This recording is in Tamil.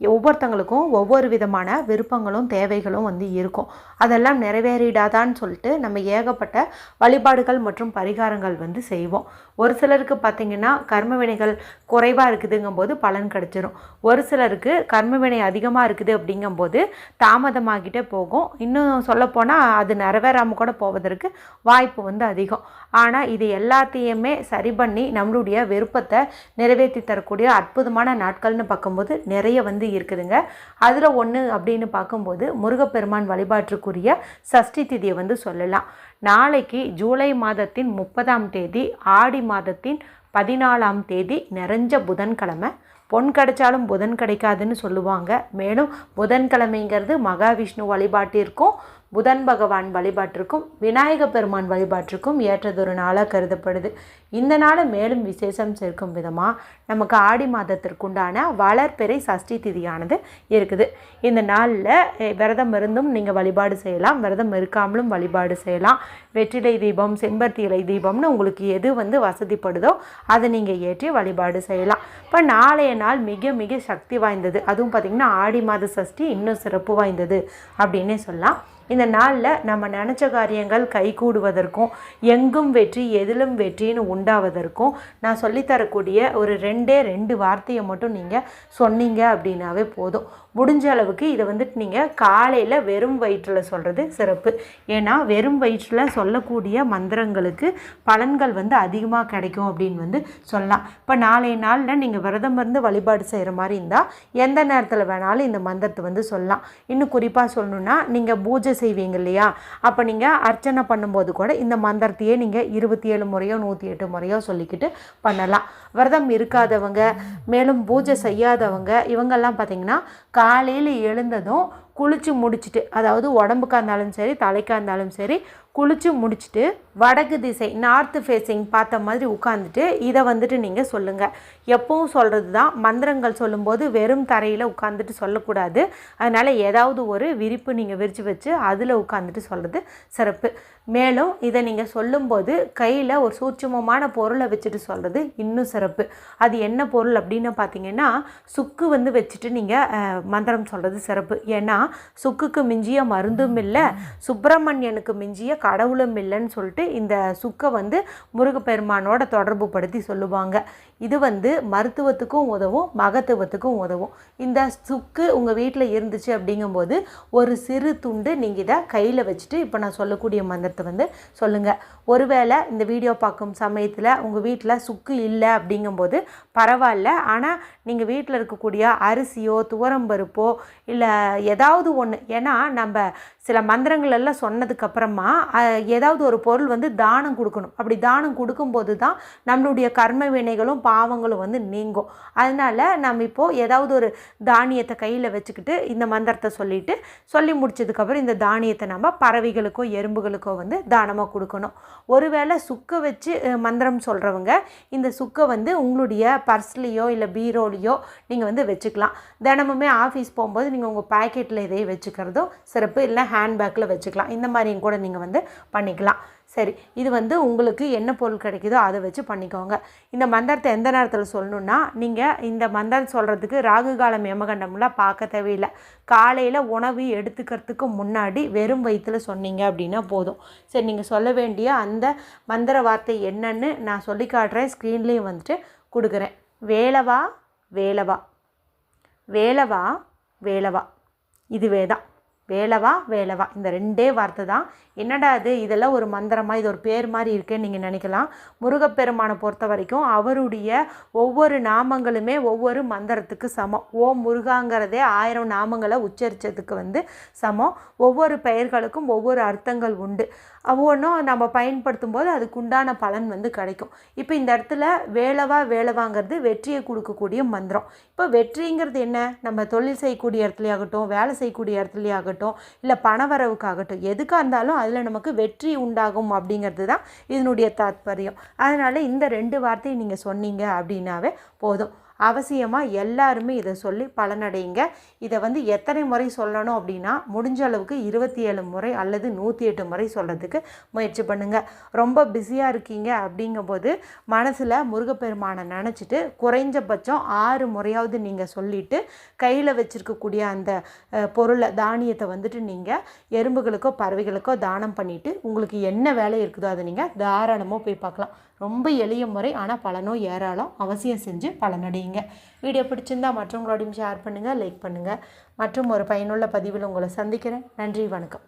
ஒவ்வொருத்தங்களுக்கும் ஒவ்வொரு விதமான விருப்பங்களும் தேவைகளும் வந்து இருக்கும். அதெல்லாம் நிறைவேறிடாதான்னு சொல்லிட்டு நம்ம ஏகப்பட்ட வழிபாடுகள் மற்றும் பரிகாரங்கள் வந்து செய்வோம். ஒரு சிலருக்கு பார்த்திங்கன்னா கர்ம வினைகள் குறைவாக இருக்குதுங்கும்போது பலன் கிடச்சிரும். ஒரு சிலருக்கு கர்ம வினை அதிகமாக இருக்குது அப்படிங்கும்போது தாமதமாகிட்டே போகும். இன்னும் சொல்லப்போனால் அது நிறைவேறாமல் கூட போவதற்கு வாய்ப்பு வந்து அதிகம். ஆனால் இது எல்லாத்தையுமே சரி பண்ணி நம்மளுடைய விருப்பத்தை நிறைவேற்றி தரக்கூடிய அற்புதமான நாட்கள்னு பார்க்கும்போது நிறைய வந்து இருக்குதுங்க. அதில் ஒன்று அப்படின்னு பார்க்கும்போது முருகப்பெருமான் வழிபாட்டுக்குரிய சஷ்டி திதியை வந்து சொல்லலாம். நாளைக்கு ஜூலை மாதத்தின் முப்பதாம் தேதி ஆடி மாதத்தின் பதினாலாம் தேதி நிறைஞ்ச புதன்கிழமை. பொன் கிடைச்சாலும் புதன் கிடைக்காதுன்னு சொல்லுவாங்க. மேலும் புதன்கிழமைங்கிறது மகாவிஷ்ணு வழிபாட்டிற்கும் புதன் பகவான் வழிபாட்டிற்கும் விநாயக பெருமான் வழிபாட்டிற்கும் ஏற்றதொரு நாளாக கருதப்படுது. இந்த நாளை மேலும் விசேஷம் சேர்க்கும் விதமாக நமக்கு ஆடி மாதத்திற்குண்டான வளர்பிறை சஷ்டி திதியானது இருக்குது. இந்த நாளில் விரதம் இருந்தும் நீங்கள் வழிபாடு செய்யலாம் விரதம் இருக்காமலும் வழிபாடு செய்யலாம். வெற்றிலை தீபம் செம்பருத்தி இலை தீபம்னு உங்களுக்கு எது வந்து வசதிப்படுதோ அதை நீங்கள் ஏற்றி வழிபாடு செய்யலாம். இப்போ நாளைய நாள் மிக மிக சக்தி வாய்ந்தது. அதுவும் பார்த்திங்கன்னா ஆடி மாத சஷ்டி இன்னும் சிறப்பு வாய்ந்தது அப்படின்னே சொல்லலாம். இந்த நாளில் நம்ம நினச்ச காரியங்கள் கைகூடுவதற்கும் எங்கும் வெற்றி எதிலும் வெற்றின்னு உண்டாவதற்கும் நான் சொல்லித்தரக்கூடிய ஒரு ரெண்டே ரெண்டு வார்த்தையை மட்டும் நீங்கள் சொன்னீங்க அப்படின்னாவே போதும். முடிஞ்ச அளவுக்கு இதை வந்துட்டு நீங்கள் காலையில் வெறும் வயிற்றில் சொல்கிறது சிறப்பு. ஏன்னா வெறும் வயிற்றில் சொல்லக்கூடிய மந்திரங்களுக்கு பலன்கள் வந்து அதிகமாக கிடைக்கும் அப்படின்னு வந்து சொல்லலாம். இப்போ நாளைய நாளில் நீங்கள் விரதம் இருந்து வழிபாடு செய்கிற மாதிரி இருந்தால் எந்த நேரத்தில் வேணாலும் இந்த மந்திரத்தை வந்து சொல்லலாம். இன்னும் குறிப்பாக சொல்லணுன்னா நீங்கள் பூஜை செய்வீங்க இல்லையா அப்போ நீங்கள் அர்ச்சனை பண்ணும்போது கூட இந்த மந்திரத்தையே நீங்கள் இருபத்தி ஏழு முறையோ நூற்றி எட்டு முறையோ சொல்லிக்கிட்டு பண்ணலாம். விரதம் இருக்காதவங்க மேலும் பூஜை செய்யாதவங்க இவங்கெல்லாம் பார்த்தீங்கன்னா காலையில் எழுந்ததும் குளித்து முடிச்சுட்டு அதாவது உடம்புக்கா இருந்தாலும் சரி தலைக்கா இருந்தாலும் சரி குளித்து முடிச்சுட்டு வடக்கு திசை நார்த்து ஃபேஸிங் பார்த்த மாதிரி உட்காந்துட்டு இதை வந்துட்டு நீங்கள் சொல்லுங்கள் எப்பவும் சொல்கிறது தான் மந்திரங்கள் சொல்லும்போது வெறும் தரையில் உட்காந்துட்டு சொல்லக்கூடாது. அதனால் ஏதாவது ஒரு விரிப்பு நீங்கள் விரித்து வச்சு அதில் உட்காந்துட்டு சொல்கிறது சிறப்பு. மேலும் இதை நீங்கள் சொல்லும்போது கையில் ஒரு சூட்சமமான பொருளை வச்சுட்டு சொல்கிறது இன்னும் சிறப்பு. அது என்ன பொருள் அப்படின்னு பார்த்தீங்கன்னா சுக்கு வந்து வச்சுட்டு நீங்கள் மந்திரம் சொல்கிறது சிறப்பு. ஏன்னா சுக்குக்கு மிஞ்சிய மருந்தும் இல்லை சுப்பிரமணியனுக்கு மிஞ்சிய கடவுளும் இல்லைன்னு சொல்லிட்டு இந்த சுக்கை வந்து முருகப்பெருமானோட தொடர்பு படுத்தி சொல்லுவாங்க. இது வந்து மருத்துவத்துக்கும் உதவும் மகத்துவத்துக்கும் உதவும். இந்த சுக்கு உங்கள் வீட்டில் இருந்துச்சு அப்படிங்கும்போது ஒரு சிறு துண்டு நீங்கள் இதை கையில் வச்சுட்டு இப்போ நான் சொல்லக்கூடிய மந்திரத்தை வந்து சொல்லுங்கள் ஒருவேளை இந்த வீடியோ பார்க்கும் சமயத்தில் உங்கள் வீட்டில் சுக்கு இல்லை அப்படிங்கும்போது பரவாயில்ல. ஆனால் நீங்கள் வீட்டில் இருக்கக்கூடிய அரிசியோ துவரம்பருப்போ இல்லை ஏதாவது ஒன்று ஏன்னா நம்ம சில மந்திரங்கள் எல்லாம் சொன்னதுக்கப்புறமா ஏதாவது ஒரு பொருள் வந்து தானம் கொடுக்கணும். அப்படி தானம் கொடுக்கும்போது தான் நம்மளுடைய கர்ம வினைகளும் பாவங்களும் வந்து நீங்கும். அதனால் நம்ம இப்போது ஏதாவது ஒரு தானியத்தை கையில் வச்சுக்கிட்டு இந்த மந்திரத்தை சொல்லிட்டு சொல்லி முடிச்சதுக்கப்புறம் இந்த தானியத்தை நம்ம பறவைகளுக்கோ எறும்புகளுக்கோ வந்து தானமாக கொடுக்கணும். ஒருவேளை சுக்கை வச்சு மந்திரம் சொல்கிறவங்க இந்த சுக்கை வந்து உங்களுடைய பர்ஸ்லேயோ இல்லை பீரோலையோ நீங்கள் வந்து வச்சுக்கலாம். தினமுமே ஆஃபீஸ் போகும்போது நீங்கள் உங்கள் பாக்கெட்டில் இதையே வச்சுக்கிறதும் சிறப்பு. இல்லை ஹேண்ட்பேக்கில் வச்சுக்கலாம். இந்த மாதிரியும் கூட நீங்கள் வந்து பண்ணிக்கலாம். சரி இது வந்து உங்களுக்கு என்ன பொருள் கிடைக்குதோ அதை வச்சு பண்ணிக்கோங்க. இந்த மந்திரத்தை எந்த நேரத்தில் சொல்லணுன்னா நீங்கள் இந்த மந்திரம் சொல்கிறதுக்கு ராகு காலம் யமகண்டம்லாம் பார்க்க தேவையில்லை. காலையில் உணவு எடுத்துக்கிறதுக்கு முன்னாடி வெறும் வயிற்றில் சொன்னீங்க அப்படின்னா போதும். சரி நீங்கள் சொல்ல வேண்டிய அந்த மந்திர வார்த்தை என்னன்னு நான் சொல்லி காட்டுறேன். ஸ்க்ரீன்லேயும் வந்துட்டு கொடுக்குறேன். வேலவா வேலவா. வேலவா வேலவா. இதுவே தான் வேலவா வேலவா இந்த ரெண்டே வார்த்தை தான். என்னடா இது? இதெல்லாம் ஒரு மந்திரமாக இது ஒரு பேர் மாதிரி இருக்குன்னு நீங்கள் நினைக்கலாம். முருகப்பெருமானை பொறுத்த வரைக்கும் அவருடைய ஒவ்வொரு நாமங்களுமே ஒவ்வொரு மந்திரத்துக்கு சமம். ஓம் முருகாங்கிறதே ஆயிரம் நாமங்களை உச்சரித்ததுக்கு வந்து சமம். ஒவ்வொரு பெயர்களுக்கும் ஒவ்வொரு அர்த்தங்கள் உண்டு. ஒவ்வொன்றும் நம்ம பயன்படுத்தும் போது அதுக்குண்டான பலன் வந்து கிடைக்கும். இப்போ இந்த இடத்துல வேலவா வேலவாங்கிறது வெற்றியை கொடுக்கக்கூடிய மந்திரம். இப்போ வெற்றிங்கிறது என்ன? நம்ம தொழில் செய்யக்கூடிய இடத்துலையாகட்டும் வேலை செய்யக்கூடிய இடத்துலையாகட்டும் இல்லை பணவரவுக்காகட்டும் எதுக்காக இருந்தாலும் அதில் நமக்கு வெற்றி உண்டாகும் அப்படிங்கிறது தான் இதனுடைய தாத்பரியம். அதனால் இந்த ரெண்டு வார்த்தையை நீங்கள் சொன்னீங்க அப்படின்னாவே போதும். அவசியமாக எல்லாருமே இதை சொல்லி பலனடைங்க இதை வந்து எத்தனை முறை சொல்லணும் அப்படின்னா முடிஞ்ச அளவுக்கு இருபத்தி ஏழு முறை அல்லது நூற்றி எட்டு முறை சொல்கிறதுக்கு முயற்சி பண்ணுங்கள் ரொம்ப பிஸியாக இருக்கீங்க அப்படிங்கும்போது மனசில் முருகப்பெருமானை நினச்சிட்டு குறைஞ்சபட்சம் ஆறு முறையாவது நீங்கள் சொல்லிவிட்டு கையில் வச்சுருக்கக்கூடிய அந்த பொருளை தானியத்தை வந்துட்டு நீங்கள் எறும்புகளுக்கோ பறவைகளுக்கோ தானம் பண்ணிவிட்டு உங்களுக்கு என்ன வேலை இருக்குதோ அதை நீங்கள் தாராளமாக போய் பார்க்கலாம். ரொம்ப எளிய முறை ஆனால் பலனோ ஏறாலும் அவசியம் செஞ்சு பலனடையுங்க. வீடியோ பிடிச்சிருந்தா மற்றவங்களோடையும் ஷேர் பண்ணுங்கள் லைக் பண்ணுங்கள் மற்றும் ஒரு பயனுள்ள பதிவில் உங்களை சந்திக்கிறேன். நன்றி வணக்கம்.